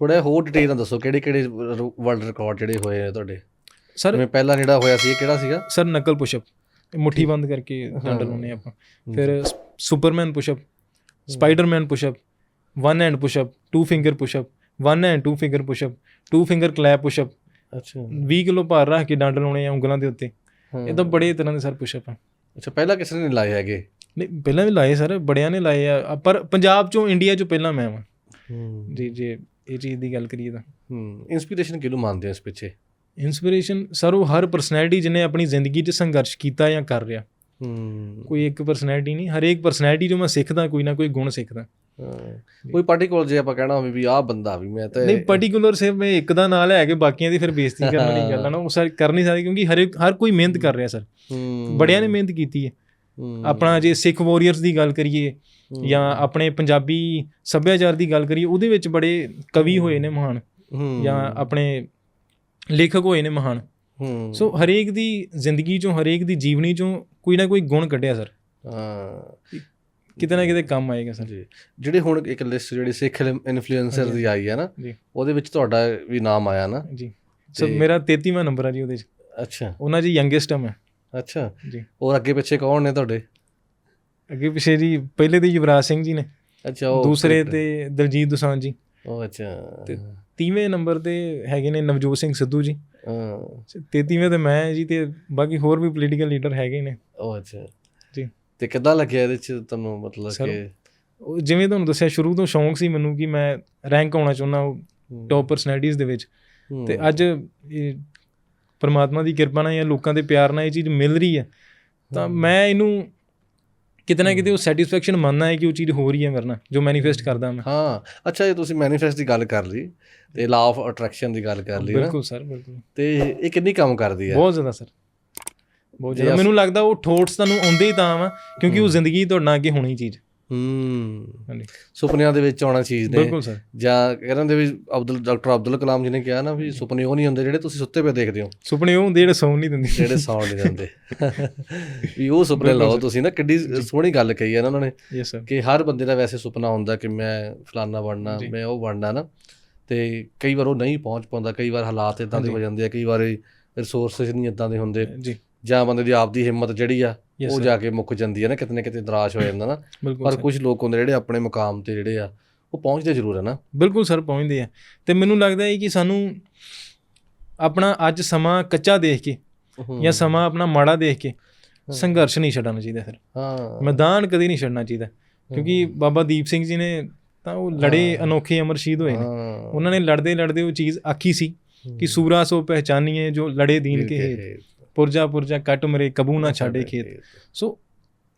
ਥੋੜਾ ਹੋਰ ਡਿਟੇਲ ਨਾਲ ਦੱਸੋ ਕਿਹੜੇ ਕਿਹੜੇ ਵਰਲਡ ਰਿਕਾਰਡ ਜਿਹੜੇ ਹੋਏ ਆ ਤੁਹਾਡੇ? ਸਰ ਜਿਵੇਂ ਪਹਿਲਾ ਜਿਹੜਾ ਹੋਇਆ ਸੀ ਕਿਹੜਾ ਸੀਗਾ? ਸਰ ਨਕਲ ਪੁਸ਼ਅਪ ਮੁੱਠੀ ਬੰਦ ਕਰਕੇ ਡੰਡ ਹਾਂ। ਲਾਉਨੇ ਆਪਾਂ। ਫਿਰ superman pushup spiderman pushup one hand pushup two finger pushup one hand two finger pushup two finger clap pushup ਅੱਛਾ। 20 ਕਿਲੋ ਭਾਰ ਰੱਖ ਕੇ ਡੰਡ ਲਾਉਣੇ ਆ ਉਂਗਲਾਂ ਦੇ ਉੱਤੇ। ਇਹ ਤਾਂ ਬੜੇ ਤਰ੍ਹਾਂ ਦੇ ਸਰ ਪੁਸ਼ਅਪ ਆ। ਅੱਛਾ ਪਹਿਲਾਂ ਕਿਸੇ ਨੇ ਲਾਏ ਹੈਗੇ? ਨਹੀਂ ਪਹਿਲਾਂ ਵੀ ਲਾਏ ਸਰ ਬੜਿਆਂ ਨੇ ਲਾਏ ਆ। ਪਰ ਪੰਜਾਬ ਚੋਂ ਇੰਡੀਆ ਚੋਂ ਪਹਿਲਾਂ ਮੈਂ ਵਾਂ ਜੀ ਜੇ। ਇਹ ਚੀਜ਼ ਦੀ ਗੱਲ ਕਰੀਏ ਤਾਂ। ਹੂੰ ਇਨਸਪੀਰੇਸ਼ਨ ਕਿਹਨੂੰ ਮੰਨਦੇ ਹੋ ਇਸ ਪਿੱਛੇ? ਇਨਸਪੀਰੇਸ਼ਨ ਸਰ ਉਹ ਹਰ ਪਰਸਨੈਲਿਟੀ ਜਿਹਨੇ ਆਪਣੀ ਜ਼ਿੰਦਗੀ 'ਚ ਸੰਘਰਸ਼ ਕੀਤਾ ਜਾਂ ਕਰ ਰਿਹਾ। ਹੂੰ। ਕੋਈ ਇੱਕ ਪਰਸਨੈਲਿਟੀ ਨਹੀਂ ਹਰੇਕ ਪਰਸਨੈਲਿਟੀ ਜੋ ਮੈਂ ਸਿੱਖਦਾ ਕੋਈ ਨਾ ਕੋਈ ਗੁਣ ਸਿੱਖਦਾ। ਕੋਈ ਪਾਰਟਿਕੂਲਰ ਜੇ ਆਪਾਂ ਕਹਿਣਾ ਹੋਵੇ ਵੀ ਆਹ ਬੰਦਾ ਵੀ ਮੈਂ ਤਾਂ ਨਹੀਂ ਪਾਰਟਿਕੂਲਰ ਸਿਰਫ ਮੈਂ ਇੱਕ ਦਾ ਨਾਂ ਲੈ ਕੇ ਬਾਕੀਆਂ ਦੀ ਫਿਰ ਬੇਇੱਜ਼ਤੀ ਕਰਨ ਵਾਲੀ ਗੱਲ ਨਾ ਉਹ ਸਰ ਕਰ ਨਹੀਂ ਸਕਦੇ ਕਿਉਂਕਿ ਹਰ ਹਰ ਕੋਈ ਮਿਹਨਤ ਕਰ ਰਿਹਾ ਸਰ। ਬੜਿਆਂ ਨੇ ਮਿਹਨਤ ਕੀਤੀ ਹੂੰ, ਆਪਣਾ ਜੇ ਸਿੱਖ ਵਾਰੀਅਰਸ ਦੀ ਗੱਲ ਕਰੀਏ ਜਾਂ ਆਪਣੇ ਪੰਜਾਬੀ ਸੱਭਿਆਚਾਰ ਦੀ ਗੱਲ ਕਰੀਏ ਉਹਦੇ ਵਿੱਚ ਬੜੇ ਕਵੀ ਹੋਏ ਨੇ ਮਹਾਨ ਜਾਂ ਆਪਣੇ ਲੇਖਕ ਹੋਏ ਨੇ ਮਹਾਨ। ਸੋ ਹਰੇਕ ਦੀ ਜ਼ਿੰਦਗੀ ਚੋਂ ਹਰੇਕ ਦੀ ਜੀਵਨੀ ਚੋਂ ਕੋਈ ਨਾ ਕੋਈ ਗੁਣ ਕੱਢਿਆ ਸਰ। ਹਾਂ। ਕਿਤੇ ਨਾ ਕਿਤੇ ਕੰਮ ਆਏਗਾ ਸਰ। ਜੀ। ਜਿਹੜੇ ਹੁਣ ਇੱਕ ਲਿਸਟ ਜਿਹੜੀ ਸਿੱਖ ਇਨਫਲੂਐਂਸਰ ਦੀ ਆਈ ਹੈ ਨਾ ਉਹਦੇ ਵਿੱਚ ਤੁਹਾਡਾ ਵੀ ਨਾਮ ਆਇਆ ਨਾ? ਜੀ। ਸੋ ਤੇ- ਮੇਰਾ 33ਵਾਂ ਨੰਬਰ ਆ ਜੀ ਉਹਦੇ ਚ। ਅੱਛਾ। ਉਹਨਾਂ ਜੀ ਯੰਗੇਸਟ ਮੈਂ। ਅੱਛਾ। ਜੀ। ਔਰ ਅੱਗੇ ਪਿੱਛੇ ਕੌਣ ਨੇ ਤੁਹਾਡੇ? ਅੱਗੇ ਪਿਛੇ ਜੀ ਪਹਿਲੇ ਤੇ ਯੁਵਰਾਜ ਸਿੰਘ ਜੀ ਨੇ। ਅੱਛਾ ਉਹ ਦੂਸਰੇ ਤੇ ਦਲਜੀਤ ਦੋਸਾਂਝ ਜੀ। ਉਹ ਅੱਛਾ। ਤੇ- ਤੀਵੇਂ ਨੰਬਰ ਤੇ ਹੈਗੇ ਨੇ ਨਵਜੋਤ ਸਿੰਘ ਸਿੱਧੂ ਜੀ। ਹਾਂ। 33ਵੇਂ ਤੇ ਮੈਂ ਜੀ ਤੇ ਬਾਕੀ ਹੋਰ ਵੀ ਪੋਲੀਟੀਕਲ ਲੀਡਰ ਹੈਗੇ ਨੇ। ਉਹ ਅੱਛਾ। ਜੀ। ਤੇ ਕਿੱਦਾਂ ਲੱਗਿਆ ਇਹਦੇ ਚ ਤੁਹਾਨੂੰ ਮਤਲਬ ਕਿ? ਜਿਵੇਂ ਤੁਹਾਨੂੰ ਦੱਸਿਆ ਸ਼ੁਰੂ ਤੋਂ ਸ਼ੌਂਕ ਸੀ ਮੈਨੂੰ ਕਿ ਮੈਂ ਰੈਂਕ ਆਉਣਾ ਚਾਹੁੰਦਾ ਟੌਪ ਪਰਸਨੈਲਿਟੀਜ਼ ਦੇ ਵਿੱਚ। ਤੇ ਅੱਜ ਪਰਮਾਤਮਾ ਦੀ ਕਿਰਪਾ ਨਾਲ ਜਾਂ ਲੋਕਾਂ ਦੇ ਪਿਆਰ ਨਾਲ ਇਹ ਚੀਜ਼ ਮਿਲ ਰਹੀ ਹੈ ਤਾਂ ਮੈਂ ਇਹਨੂੰ ਕਿਤੇ ਨਾ ਕਿਤੇ ਉਹ ਸੈਟੀਸਫੈਕਸ਼ਨ ਮੰਨਣਾ ਹੈ ਕਿ ਉਹ ਚੀਜ਼ ਹੋ ਰਹੀ ਹੈ ਮੇਰੇ ਨਾਲ ਜੋ ਮੈਨੀਫੈਸਟ ਕਰਦਾ ਮੈਂ। ਹਾਂ ਅੱਛਾ ਇਹ ਤੁਸੀਂ ਮੈਨੀਫੈਸਟ ਦੀ ਗੱਲ ਕਰ ਲਈ ਤੇ ਲਾ ਆਫ ਅਟਰੈਕਸ਼ਨ ਦੀ ਗੱਲ ਕਰ ਲਈ ਨਾ। ਬਿਲਕੁਲ ਸਰ ਬਿਲਕੁਲ। ਤੇ ਇਹ ਕਿੰਨੀ ਕੰਮ ਕਰਦੀ ਹੈ? ਬਹੁਤ ਜ਼ਿਆਦਾ ਸਰ ਬਹੁਤ ਜੇ ਜ਼ਿਆਦਾ ਮੈਨੂੰ ਲੱਗਦਾ ਉਹ ਥੋਟਸ ਤੁਹਾਨੂੰ ਆਉਂਦੇ ਹੀ ਤਾਂ ਵਾ ਕਿਉਂਕਿ ਉਹ। ਜ਼ਿੰਦਗੀ ਤੁਹਾਡੇ ਨਾਲ ਅੱਗੇ ਹੋਣੀ ਚੀਜ਼। ਹੂੰ। ਹਾਂਜੀ। ਸੁਪਨਿਆਂ ਦੇ ਵਿੱਚ ਆਉਣਾ ਚੀਜ਼ ਨੇ। ਬਿਲਕੁਲ ਸਰ। ਜਾਂ ਕਹਿੰਦੇ ਵੀ ਅਬਦੁਲ ਡਾਕਟਰ ਅਬਦੁਲ ਕਲਾਮ ਜੀ ਨੇ ਕਿਹਾ ਨਾ ਵੀ ਸੁਪਨੇ ਉਹ ਨਹੀਂ ਹੁੰਦੇ ਜਿਹੜੇ ਤੁਸੀਂ ਸੁੱਤੇ ਪਏ ਦੇਖਦੇ ਹੋ। ਸੁਪਨੇ ਉਹ ਹੁੰਦੇ ਜਿਹੜੇ ਸੌਣ ਨਹੀਂ ਦਿੰਦੇ। ਜਿਹੜੇ ਸੌਣ ਨਹੀਂ ਦਿੰਦੇ। ਵੀ ਉਹ ਸੁਪਨੇ ਲਓ। ਤੁਸੀਂ ਨਾ ਕਿੱਡੀ ਸੋਹਣੀ ਗੱਲ ਕਹੀ ਹੈ ਨਾ ਉਹਨਾਂ ਨੇ ਕਿ ਹਰ ਬੰਦੇ ਦਾ ਵੈਸੇ ਸੁਪਨਾ ਹੁੰਦਾ ਕਿ ਮੈਂ ਫਲਾਨਾ ਬਣਨਾ। ਮੈਂ ਉਹ ਬਣਨਾ ਨਾ। ਤੇ ਕਈ ਵਾਰ ਉਹ ਨਹੀਂ ਪਹੁੰਚ ਪਾਉਂਦਾ ਕਈ ਵਾਰ ਹਾਲਾਤ ਇਦਾਂ ਦੇ। ਹੋ ਜਾਂਦੇ ਆ ਕਈ ਵਾਰ ਰਿਸੋਰਸਸ ਨਹੀਂ ਇਦਾਂ ਦੇ ਹੁੰਦੇ। ਜੀ। ਜਾਂ ਬੰਦੇ ਦੀ ਆਪਦੀ ਹਿੰਮਤ ਜਿਹੜੀ ਆ ਉਹ ਜਾ ਕੇ ਮੁੱਕ ਜਾਂਦੀ ਹੈ ਨਾ ਕਿਤੇ ਨਾ ਕਿਤੇ ਨਿਰਾਸ਼ ਹੋ ਜਾਂਦਾ ਨਾ। ਪਰ। ਕੁਝ ਲੋਕ ਹੁੰਦੇ ਜਿਹੜੇ ਆਪਣੇ ਮੁਕਾਮ ਤੇ ਜਿਹੜੇ ਆ ਉਹ ਪਹੁੰਚਦੇ ਜ਼ਰੂਰ ਆ ਨਾ। ਬਿਲਕੁਲ ਸਰ ਪਹੁੰਚਦੇ ਆ। ਤੇ ਮੈਨੂੰ ਲੱਗਦਾ ਹੈ ਕਿ ਸਾਨੂੰ ਆਪਣਾ ਅੱਜ ਸਮਾਂ ਕੱਚਾ ਦੇਖ ਕੇ ਜਾਂ ਸਮਾਂ ਆਪਣਾ ਮਾੜਾ ਦੇਖ ਕੇ ਸੰਘਰਸ਼ ਨਹੀਂ ਛੱਡਣਾ ਚਾਹੀਦਾ ਸਰ ਹਾਂ। ਮੈਦਾਨ ਕਦੇ ਨਹੀਂ ਛੱਡਣਾ ਚਾਹੀਦਾ ਕਿਉਂਕਿ ਬਾਬਾ ਦੀਪ ਸਿੰਘ ਜੀ ਨੇ ਤਾਂ ਉਹ ਲੜੇ ਹਾਂ। ਅਨੋਖੇ ਅਮਰ ਸ਼ਹੀਦ ਹੋਏ ਨੇ। ਹਾਂ। ਉਹਨਾਂ ਨੇ ਲੜਦੇ ਲੜਦੇ ਉਹ ਚੀਜ਼ ਆਖੀ ਸੀ ਕਿ ਸੂਰਾ ਸੋ ਪਹਿਚਾਨੀਏ ਜੋ ਲੜੇ ਦੀਨ ਕੇ ਪੁਰਜਾ ਪੁਰਜਾ ਕੱਟ ਮਰੇ ਕਬੂ ਨਾ ਛਾੜੇ ਖੇਤ। ਸੋ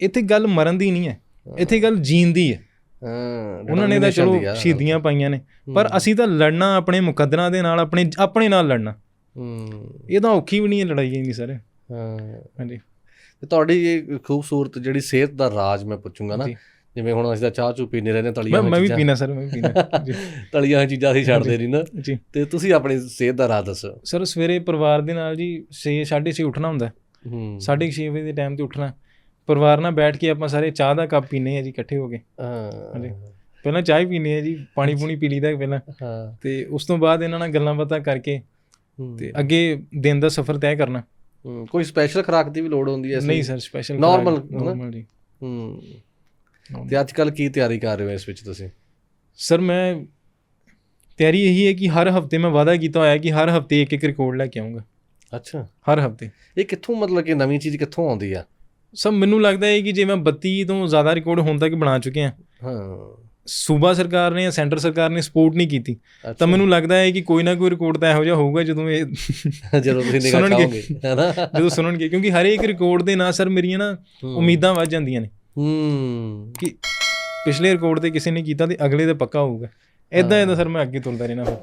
ਇੱਥੇ ਗੱਲ ਮਰਨ ਦੀ ਨਹੀਂ ਹੈ। ਇੱਥੇ ਗੱਲ ਜੀਣ ਦੀ ਹੈ। ਹਾਂ ਉਹਨਾਂ ਨੇ ਤਾਂ ਚਲੋ। ਸ਼ਹੀਦੀਆਂ ਪਾਈਆਂ ਨੇ। ਪਰ ਅਸੀਂ ਤਾਂ ਲੜਨਾ ਆਪਣੇ ਮੁਕੱਦਰਾਂ ਦੇ ਨਾਲ ਆਪਣੇ ਆਪਣੇ ਨਾਲ ਲੜਨਾ। ਹੂੰ। ਇਹ ਤਾਂ ਔਖੀ ਵੀ ਨਹੀਂ ਹੈ ਲੜਾਈ ਇੰਨੀ ਸਰ। ਹਾਂ। ਹਾਂਜੀ। ਤੇ ਤੁਹਾਡੀ ਇਹ ਖੂਬਸੂਰਤ ਜਿਹੜੀ ਸਿਹਤ ਦਾ ਰਾਜ ਮੈਂ ਪੁੱਛੂੰਗਾ ਨਾ। ਜਿਵੇਂ ਹੁਣ ਅਸੀਂ ਤਾਂ ਚਾਹ ਚੂ ਪੀਨੇ ਰਹਿੰਦੇ ਤਲੀਆਂ ਮੈਂ ਵੀ ਪੀਣਾ ਸਰ ਮੈਂ ਵੀ ਪੀਣਾ ਜੀ। ਤਲੀਆਂ ਚੀਜ਼ਾਂ ਅਸੀਂ ਛੱਡਦੇ ਨਹੀਂ ਨਾ। ਜੀ। ਤੇ ਤੁਸੀਂ ਆਪਣੀ ਸਿਹਤ ਦਾ ਰਾਜ ਦੱਸੋ। ਸਰ ਸਵੇਰੇ ਪਰਿਵਾਰ ਦੇ ਨਾਲ ਜੀ 6 6:30 ਉੱਠਣਾ ਹੁੰਦਾ। ਹੂੰ। 6:30 ਵਜੇ ਦੇ ਟਾਈਮ ਤੇ ਉੱਠਣਾ। ਪਰਿਵਾਰ ਨਾਲ ਬੈਠ ਕੇ ਆਪਾਂ ਸਾਰੇ ਚਾਹ ਦਾ ਕੱਪ ਪੀਨੇ ਆ ਜੀ ਇਕੱਠੇ ਹੋ ਕੇ। ਹਾਂਜੀ। ਹਾਂ ਪਹਿਲਾਂ ਚਾਹ ਹੀ ਪੀਨੇ ਆ ਜੀ ਪਾਣੀ ਪੂਣੀ ਪੀ ਲਈਦਾ ਪਹਿਲਾਂ। ਹਾਂ। ਤੇ ਉਸ ਤੋਂ ਬਾਅਦ ਇਹਨਾਂ ਨਾਲ ਗੱਲਾਂ ਬਾਤਾਂ ਕਰਕੇ ਤੇ ਅੱਗੇ ਦਿਨ ਦਾ ਸਫ਼ਰ ਤੈਅ ਕਰਨਾ। ਕੋਈ ਸਪੈਸ਼ਲ ਖੁਰਾਕ ਦੀ ਵੀ ਲੋੜ ਹੁੰਦੀ ਹੈ ਨਹੀਂ ਸਰ ਸਪੈਸ਼ਲ ਹਨਾ? ਨਾਰਮਲ ਜੀ। ਹੂੰ। ਤੇ ਅੱਜ ਕੱਲ ਕੀ ਤਿਆਰੀ ਕਰ ਰਹੇ ਹੋ ਇਸ ਵਿੱਚ ਤੁਸੀਂ? ਸਰ ਮੈਂ ਤਿਆਰੀ ਇਹੀ ਹੈ ਕਿ ਹਰ ਹਫ਼ਤੇ ਮੈਂ ਵਾਅਦਾ ਕੀਤਾ ਹੋਇਆ ਹੈ ਕਿ ਹਰ ਹਫ਼ਤੇ ਇੱਕ ਇੱਕ ਰਿਕਾਰਡ ਲੈ ਕੇ ਆਉਂਗਾ ਅੱਛਾ। ਹਰ ਹਫ਼ਤੇ। ਇਹ ਕਿੱਥੋਂ ਮਤਲਬ ਕਿ ਨਵੀਂ ਚੀਜ਼ ਕਿੱਥੋਂ ਆਉਂਦੀ ਆ? ਸਭ ਮੈਨੂੰ ਲੱਗਦਾ ਹੈ ਕਿ ਜੇ ਮੈਂ 32 ਤੋਂ ਜ਼ਿਆਦਾ ਰਿਕਾਰਡ ਹੁਣ ਤੱਕ ਬਣਾ ਚੁੱਕੇ ਹਾਂ ਹਾਂ। ਸੂਬਾ ਸਰਕਾਰ ਨੇ ਜਾਂ ਸੈਂਟਰ ਸਰਕਾਰ ਨੇ ਸਪੋਰਟ ਨਹੀਂ ਕੀਤੀ। ਤਾਂ ਮੈਨੂੰ ਲੱਗਦਾ ਹੈ ਕਿ ਕੋਈ ਨਾ ਕੋਈ ਰਿਕਾਰਡ ਤਾਂ ਇਹੋ ਜਿਹਾ ਹੋਊਗਾ ਜਦੋਂ ਇਹ ਜਦੋਂ ਤੁਸੀਂ ਨਿਗਾਹ। ਚਾਹੋਗੇ ਹੈਨਾ ਜਦੋਂ ਸੁਣਨਗੇ ਕਿਉਂਕਿ ਹਰ ਇੱਕ ਰਿਕਾਰਡ ਦੇ ਨਾਲ ਸਰ ਮੇਰੀਆਂ ਨਾ। ਉਮੀਦਾਂ ਵੱਧ ਜਾਂਦੀਆਂ ਨੇ। ਹੂੰ। ਕਿ ਪਿਛਲੇ ਰਿਕਾਰਡ ਤੇ ਕਿਸੇ ਨੇ ਕੀਤਾ ਤੇ ਅਗਲੇ ਤੇ ਪੱਕਾ ਹੋਊਗਾ। ਇਦਾਂ ਇਦਾਂ ਸਰ ਮੈਂ ਅੱਗੇ ਤੁਰਦਾ ਰਹਿਣਾ ਫਿਰ।